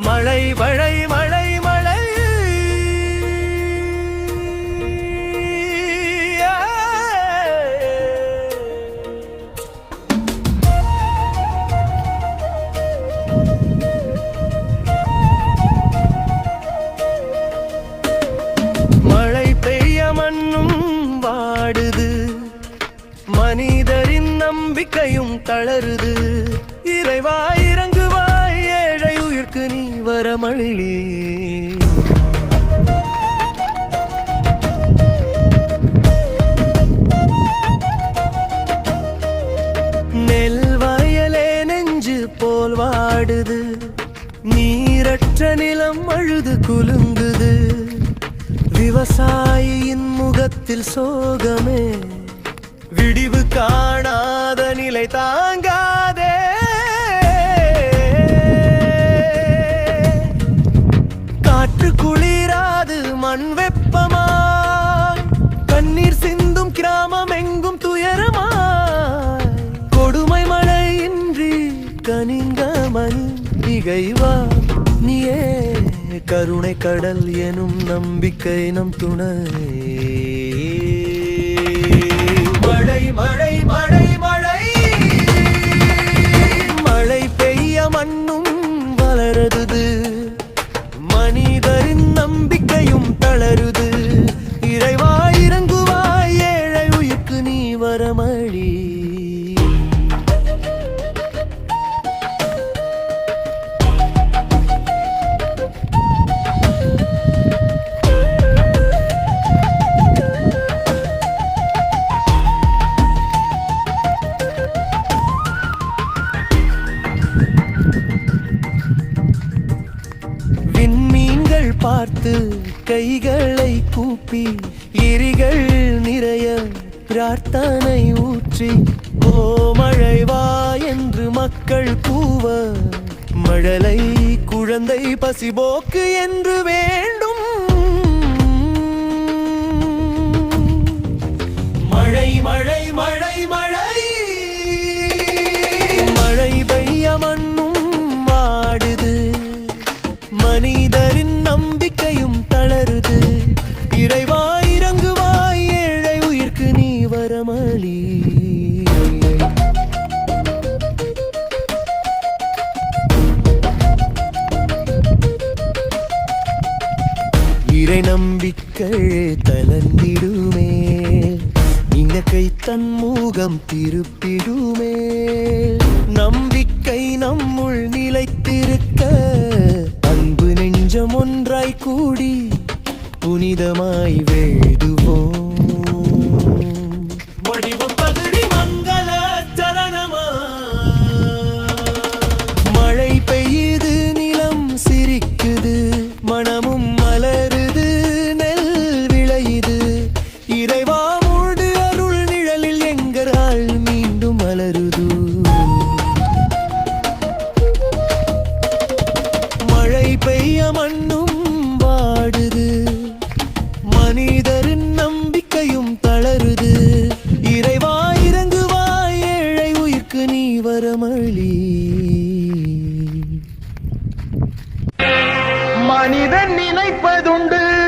மழை மழை மழை மழை. மழை பெய்ய மண்ணும் வாடுது. மனிதரின் நம்பிக்கையும் தளருது. இறைவா நீ நெல் வயலே நெஞ்சு போல் வாடுது. நீரற்ற நிலம் அழுது குலுங்குது. விவசாயியின் முகத்தில் சோகமே. விடிவு காணாத நிலை தாங்க குளிராது மண் வெப்பமாய் கண்ணீர் சிந்தும் கிராமம் எங்கும் துயரமாய் கொடுமை மழையின்றி கனிந்த மணி இகைவா? நீயே கருணை கடல் எனும் நம்பிக்கை நம் துணை. பார்த்து கைகளை கூப்பி எரிகள் நிறைய பிரார்த்தனை ஊற்றி ஓ மழை வா என்று மக்கள் கூவ மழலை குழந்தை பசிபோக்கு என்று வேண்டும் இறை நம்பிக்கை தளர்ந்திடுமே. இனக்கை தன் மூகம் திருப்பிடுமே. நம்பிக்கை நம்முள் நிலைத்திருக்க. அன்பு நெஞ்சம் ஒன்றாய் கூடி புனிதமாய் வேண்டிடுமே பெய்ய மண்ணும் வாடுது. மனிதரின் நம்பிக்கையும் தளருது. இறைவா இறங்குவா ஏழை உயிர்க்கு நீ வரமழி. மனிதன் நினைப்பதுண்டு.